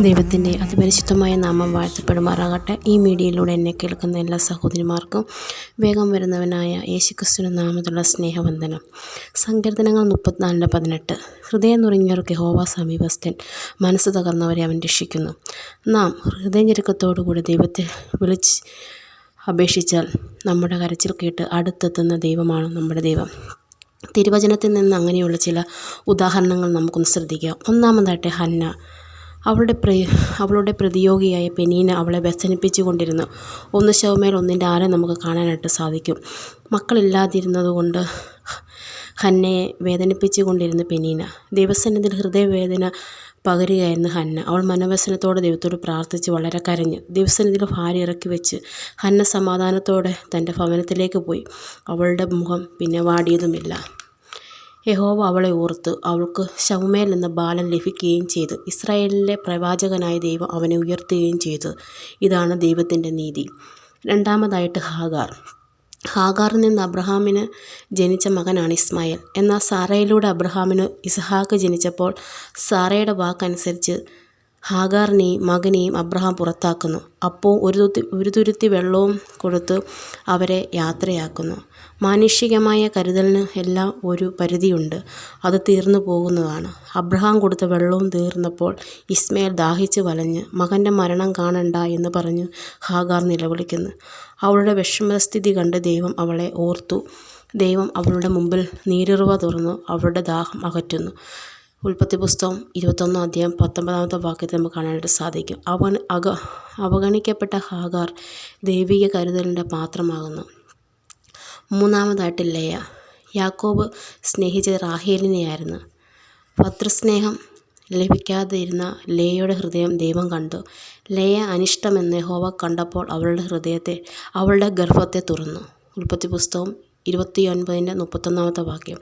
ദൈവത്തിന്റെ അതിപരിശുദ്ധമായ നാമം വാഴ്ത്തപ്പെടുമാറാകട്ടെ. ഈ മീഡിയയിലൂടെ എന്നെ കേൾക്കുന്ന എല്ലാ സഹോദരിമാർക്കും വേഗം വരുന്നവനായ യേശുക്രിസ്തുവിന്റെ നാമത്തിലുള്ള സ്നേഹവന്ദനം. സങ്കീർത്തനങ്ങൾ മുപ്പത്തിനാലിന്റെ പതിനെട്ട്. ഹൃദയം നുറങ്ങിയവർക്ക് ഹോവ സമീപസ്ഥൻ. മനസ്സ് തകർന്നവരെ അവൻ രക്ഷിക്കുന്നു. നാം ഹൃദയഞെരുക്കത്തോടുകൂടി ദൈവത്തെ വിളിച്ച് അപേക്ഷിച്ചാൽ നമ്മുടെ കരച്ചിൽ കേട്ട് അടുത്തെത്തുന്ന ദൈവമാണ് നമ്മുടെ ദൈവം. തിരുവചനത്തിൽ നിന്ന് അങ്ങനെയുള്ള ചില ഉദാഹരണങ്ങൾ നമുക്കൊന്ന് ശ്രദ്ധിക്കാം. ഒന്നാമതായിട്ട് ഹന്ന. അവളുടെ പ്രി അവളുടെ പ്രതിയോഗിയായ പെനീന അവളെ വ്യസനിപ്പിച്ചു കൊണ്ടിരുന്നു ഒന്ന് ശവമേൽ ഒന്നിന്റെ ആരെ നമുക്ക് കാണാനായിട്ട് സാധിക്കും. മക്കളില്ലാതിരുന്നതുകൊണ്ട് ഹന്നയെ വേദനിപ്പിച്ചു കൊണ്ടിരുന്നു പെനീന ദൈവസന്നിധിയിൽ ഹൃദയവേദന പകരുകയായിരുന്നു ഹന്ന. അവൾ മനോവ്യസനത്തോടെ ദൈവത്തോട് പ്രാർത്ഥിച്ച് വളരെ കരഞ്ഞു. ദിവസനത്തിൽ ഭാര്യ ഇറക്കി വെച്ച് ഹന്ന സമാധാനത്തോടെ തന്റെ ഭവനത്തിലേക്ക് പോയി. അവളുടെ മുഖം പിന്നെ വാടിയതുമില്ല. യഹോവ അവളെ ഓർത്ത്. അവൾക്ക് ശൗമേൽ എന്ന ബാലൻ ലഭിക്കുകയും ചെയ്തു. ഇസ്രായേലിലെ പ്രവാചകനായ ദൈവം അവനെ ഉയർത്തുകയും ചെയ്തു. ഇതാണ് ദൈവത്തിന്റെ നീതി. രണ്ടാമതായിട്ട് ഹാഗാർ. ഹാഗാറിൽ നിന്ന് അബ്രഹാമിന് ജനിച്ച മകനാണ് ഇസ്മായിൽ. എന്നാൽ സാറയിലൂടെ അബ്രഹാമിന് ഇസ്ഹാക്ക് ജനിച്ചപ്പോൾ സാറയുടെ വാക്കനുസരിച്ച് ഹാഗാറിനെയും മകനെയും അബ്രഹാം പുറത്താക്കുന്നു. അപ്പോൾ ഒരു തുത്തി ഒരു തുരുത്തി വെള്ളവും കൊടുത്ത് അവരെ യാത്രയാക്കുന്നു. മാനുഷികമായ കരുതലിന് എല്ലാം ഒരു പരിധിയുണ്ട്. അത് തീർന്നു പോകുന്നതാണ്. അബ്രഹാം കൊടുത്ത വെള്ളവും തീർന്നപ്പോൾ ഇസ്മയിൽ ദാഹിച്ച് വലഞ്ഞ് മകന്റെ മരണം കാണണ്ട എന്ന് പറഞ്ഞ് ഹാഗാർ നിലവിളിക്കുന്നു. അവളുടെ വിഷമസ്ഥിതി കണ്ട് ദൈവം അവളെ ഓർത്തു. ദൈവം അവളുടെ മുമ്പിൽ നീരുറവ തുറന്നു അവളുടെ ദാഹം അകറ്റുന്നു. ഉൽപ്പത്തി പുസ്തകം ഇരുപത്തൊന്നാം അധ്യായം പത്തൊമ്പതാമത്തെ വാക്യത്തെ നമുക്ക് കാണാനായിട്ട് സാധിക്കും. അവൻ അക അവഗണിക്കപ്പെട്ട ഹാഗാർ ദൈവിക കരുതലിന്റെ പാത്രമാകുന്നു. മൂന്നാമതായിട്ട് ലേയ. യാക്കോബ് സ്നേഹിച്ചത് റാഹേലിനെയായിരുന്നു. പത്രസ്നേഹം ലഭിക്കാതിരുന്ന ലേയയുടെ ഹൃദയം ദൈവം കണ്ടു. ലേയ അനിഷ്ടമെന്ന് ഹോവ കണ്ടപ്പോൾ അവളുടെ ഹൃദയത്തെ അവളുടെ ഗർഭത്തെ തുറന്നു. ഉൽപ്പത്തി പുസ്തകം ഇരുപത്തിയൊൻപതിന്റെ മുപ്പത്തൊന്നാമത്തെ വാക്യം.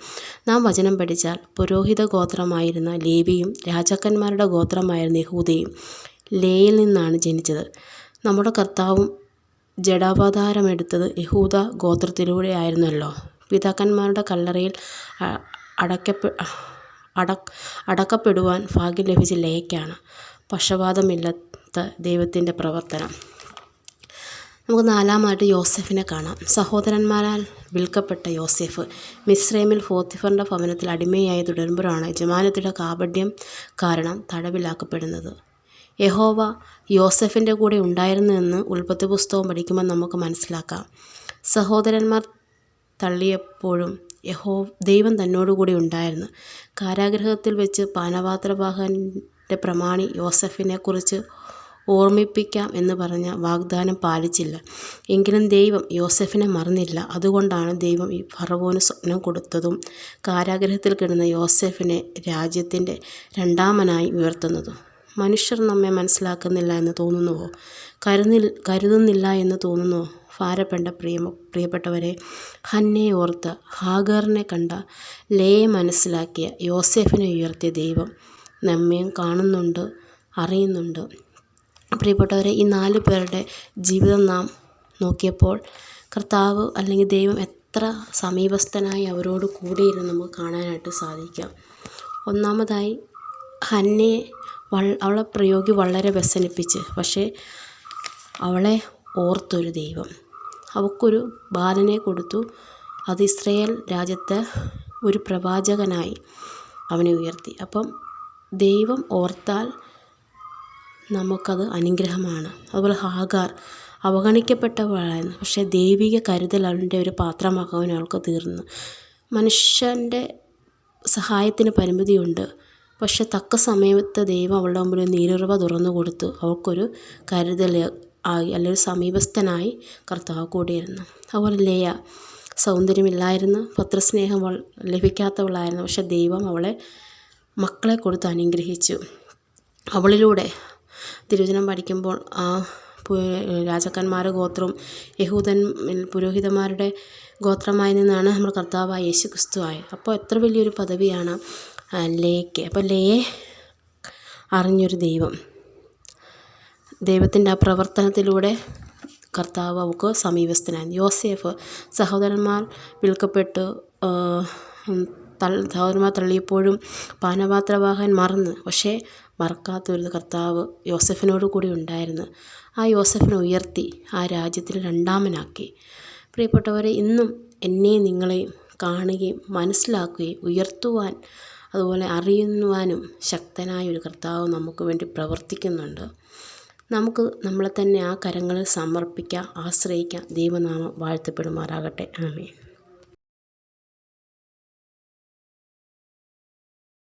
നാം വചനം പഠിച്ചാൽ പുരോഹിത ഗോത്രമായിരുന്ന ലേവിയും രാജാക്കന്മാരുടെ ഗോത്രമായിരുന്ന യഹൂദയും ലേയിൽ നിന്നാണ് ജനിച്ചത്. നമ്മുടെ കർത്താവും ജഡാവതാരമെടുത്തത് യഹൂദ ഗോത്രത്തിലൂടെ ആയിരുന്നല്ലോ. പിതാക്കന്മാരുടെ കല്ലറയിൽ അടക്കപ്പ അടക്ക് അടക്കപ്പെടുവാൻ ഭാഗ്യം ലഭിച്ച ലേയ്ക്കാണ് പക്ഷപാതമില്ലാത്ത ദൈവത്തിന്റെ പ്രവർത്തനം. നമുക്ക് നാലാമായിട്ട് യോസെഫിനെ കാണാം. സഹോദരന്മാരാൽ വിൽക്കപ്പെട്ട യോസെഫ് മിസ്രൈമിൽ ഫോത്തിഫറിന്റെ ഭവനത്തിൽ അടിമയായി തുടരുമ്പോഴാണ് ജമാനത്തിന്റെ കാപഡ്യം കാരണം തടവിലാക്കപ്പെടുന്നത്. യഹോവ യോസെഫിന്റെ കൂടെ ഉണ്ടായിരുന്നു എന്ന് ഉൽപ്പത്തി പുസ്തകം പഠിക്കുമ്പോൾ നമുക്ക് മനസ്സിലാക്കാം. സഹോദരന്മാർ തള്ളിയപ്പോഴും യഹോ ദൈവം തന്നോടുകൂടി ഉണ്ടായിരുന്നു. കാരാഗ്രഹത്തിൽ വെച്ച് പാനപാത്രവാഹന്റെ പ്രമാണി യോസഫിനെക്കുറിച്ച് ഓർമ്മിപ്പിക്കാം എന്ന് പറഞ്ഞ വാഗ്ദാനം പാലിച്ചില്ല. എങ്കിലും ദൈവം യോസഫിനെ മറന്നില്ല. അതുകൊണ്ടാണ് ദൈവം ഈ ഫറവോന് സ്വപ്നം കൊടുത്തതും കാരാഗ്രഹത്തിൽ കിടന്ന യോസഫിനെ രാജ്യത്തിന്റെ രണ്ടാമനായി ഉയർത്തുന്നതും. മനുഷ്യർ നമ്മെ മനസ്സിലാക്കുന്നില്ല എന്ന് തോന്നുന്നുവോ? കരുതി കരുതുന്നില്ല എന്ന് തോന്നുന്നുവോ? ഭാരപ്പെട്ട പ്രിയ പ്രിയപ്പെട്ടവരെ ഹന്നെ ഓർത്ത് ഹാഗറിനെ കണ്ട ലയെ മനസ്സിലാക്കിയ യോസെഫിനെ ഉയർത്തിയ ദൈവം നമ്മയും കാണുന്നുണ്ട് അറിയുന്നുണ്ട്. പ്രിയപ്പെട്ടവരെ ഈ നാല് പേരുടെ ജീവിതം നാം നോക്കിയപ്പോൾ കർത്താവ് അല്ലെങ്കിൽ ദൈവം എത്ര സമീപസ്ഥനായി അവരോട് കൂടിയിരുന്ന് നമുക്ക് കാണാനായിട്ട് സാധിക്കാം. ഒന്നാമതായി ഹന്നയെ അവളെ പ്രയോഗി വളരെ വ്യസനിപ്പിച്ച് പക്ഷേ അവളെ ഓർത്തൊരു ദൈവം. അവൾക്കൊരു ബാലനെ കൊടുത്തു. അത് ഇസ്രയേൽ രാജ്യത്തെ ഒരു പ്രവാചകനായി അവനെ ഉയർത്തി. അപ്പം ദൈവം ഓർത്താൽ നമുക്കത് അനുഗ്രഹമാണ്. അതുപോലെ ഹാഗാർ അവഗണിക്കപ്പെട്ടവളായിരുന്നു പക്ഷേ ദൈവിക കരുതൽ അവളുടെ ഒരു പാത്രമാകാൻ അവൾക്ക് തീർന്നു. മനുഷ്യന്റെ സഹായത്തിന് പരിമിതിയുണ്ട്. പക്ഷെ തക്ക സമയത്ത് ദൈവം അവളുടെ മുമ്പിൽ നീരുറവ തുറന്നു കൊടുത്തു. അവൾക്കൊരു കരുതൽ ആയി അല്ലെങ്കിൽ സമീപസ്ഥനായി കർത്താവ് കൂടിയിരുന്നു. അതുപോലെ ലേയ സൗന്ദര്യമില്ലായിരുന്നു. പത്രസ്നേഹം ലഭിക്കാത്തവളായിരുന്നു. പക്ഷെ ദൈവം അവളെ മക്കളെ കൊടുത്ത് അനുഗ്രഹിച്ചു. അവളിലൂടെ തിരുവചനം പഠിക്കുമ്പോൾ ആ രാജാക്കന്മാരുടെ ഗോത്രവും യഹൂദൻ പുരോഹിതന്മാരുടെ ഗോത്രമായി നിന്നാണ് നമ്മൾ കർത്താവായ യേശു ക്രിസ്തു ആയത്. അപ്പോൾ എത്ര വലിയൊരു പദവിയാണ് ലേക്ക് അപ്പോൾ ലേ അറിഞ്ഞൊരു ദൈവം. ദൈവത്തിന്റെ ആ പ്രവർത്തനത്തിലൂടെ കർത്താവ് അവൾക്ക് സമീപസ്ഥനായി. യോസേഫ് സഹോദരന്മാർ വിൽക്കപ്പെട്ട് സഹോദരന്മാർ തള്ളിയപ്പോഴും പാനപാത്രവാഹൻ മറന്ന്. പക്ഷേ മറക്കാത്തൊരു കർത്താവ് യോസഫിനോട് കൂടി ഉണ്ടായിരുന്നു. ആ യോസഫിനെ ഉയർത്തി ആ രാജ്യത്തിൽ രണ്ടാമനാക്കി. പ്രിയപ്പെട്ടവരെ ഇന്നും എന്നെ നിങ്ങളെയും കാണുകയും മനസ്സിലാക്കുകയും ഉയർത്തുവാൻ അതുപോലെ അറിയുവാനും ശക്തനായ ഒരു കർത്താവ് നമുക്ക് വേണ്ടി പ്രവർത്തിക്കുന്നുണ്ട്. നമുക്ക് നമ്മളെ തന്നെ ആ കരങ്ങളിൽ സമർപ്പിക്കാം ആശ്രയിക്കാം. ദൈവനാമം വാഴ്ത്തപ്പെടുമാറാകട്ടെ. ആമേൻ.